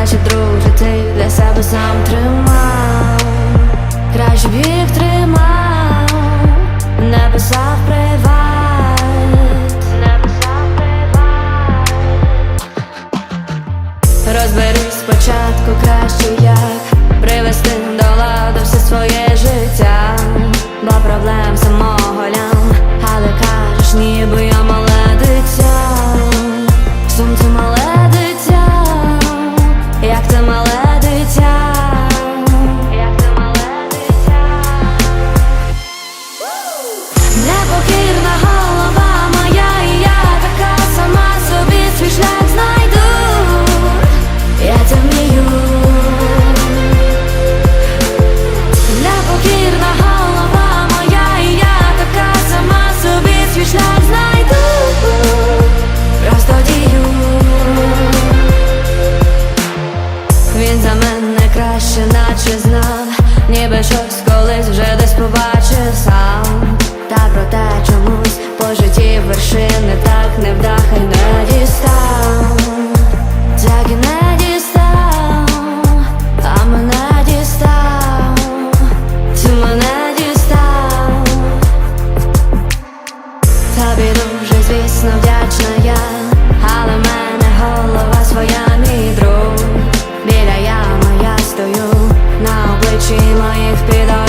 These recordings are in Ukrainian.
речі, друже, ти для себе сам тримав, краще б тримав, не писав приват, не писав приват. Розберись спочатку краще як привести до ладу все своє життя, бо проблем самого лям, звісно, вдячна я, але в мене голова своя, мій друг. Біля я моя стою на обличчі моїх пів.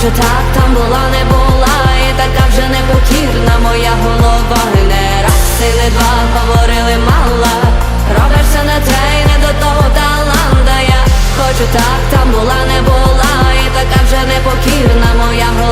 хочу так, там була, не була, і така вже непокірна моя голова. Не раз ти не два говорили мала, робишся на те і не до того таланда Я хочу так, там була, не була, і така вже непокірна моя голова